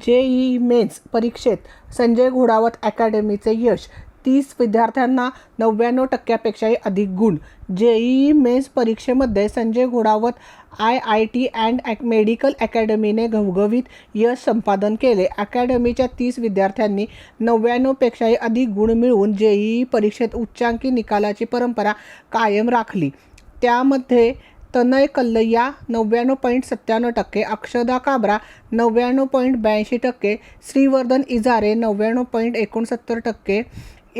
JEE men's परीक्षेत संजय घोडावत अकॅडमीचे यश. तीस विद्यार्थ्यांना नव्याण्णव टक्क्यापेक्षाही अधिक गुण. जेईई मेन्स परीक्षेमध्ये Sanjay Ghodawat I I T and ॲक medical अकॅडमीने घवघवीत यश संपादन केले. अकॅडमीच्या तीस विद्यार्थ्यांनी नव्याण्णवपेक्षाही अधिक गुण मिळवून जेईई परीक्षेत उच्चांकी निकालाची परंपरा कायम राखली. त्यामध्ये तनय कल्लय्या नव्याण्णव पॉईंट सत्त्याण्णव टक्के. अक्षदा काबरा नव्याण्णव पॉईंट ब्याऐंशी टक्के. श्रीवर्धन इजारे नव्याण्णव पॉईंट एकोणसत्तर टक्के.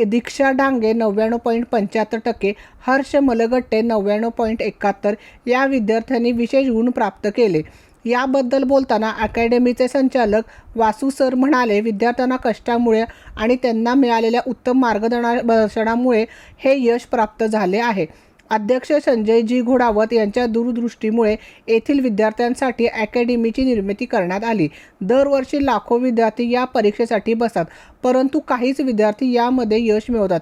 दीक्षा डांगे नव्याण्णव पॉईंट पंच्याहत्तर टक्के. हर्ष मलगट्टे नव्याण्णव पॉईंट एकाहत्तर. या विद्यार्थ्यांनी विशेष गुण प्राप्त केले. याबद्दल बोलताना अकॅडमीचे संचालक वासू सर म्हणाले विद्यार्थ्यांना कष्टामुळे आणि त्यांना मिळालेल्या उत्तम मार्गदर्शनामुळे हे यश प्राप्त झाले आहे. अध्यक्ष संजय जी घोडावत यांच्या दूरदृष्टीमुळे येथील विद्यार्थ्यांसाठी अकॅडमीची निर्मिती करण्यात आली. दरवर्षी लाखो विद्यार्थी या परीक्षेसाठी बसतात परंतु काहीच विद्यार्थी यामध्ये यश मिळवतात.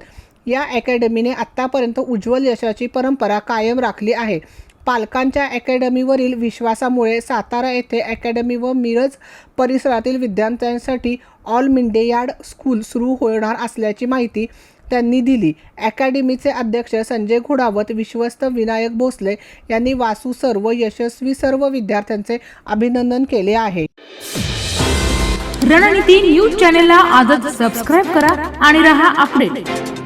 या अकॅडमीने आत्तापर्यंत उज्ज्वल यशाची परंपरा कायम राखली आहे. पालकांच्या अकॅडमीवरील विश्वासामुळे सातारा येथे अकॅडमी व मिरज परिसरातील विद्यार्थ्यांसाठी ऑल मिंडेयार्ड स्कूल सुरू होणार असल्याची माहिती त्यांनी दिली. अकॅडमीचे अध्यक्ष संजय घोडावत विश्वस्त विनायक भोसले यांनी वासू सर्व यशस्वी सर्व विद्यार्थ्यांचे अभिनंदन केले आहे. रणनीती न्यूज चॅनलला आजच सबस्क्राईब करा आणि रहा अपडेट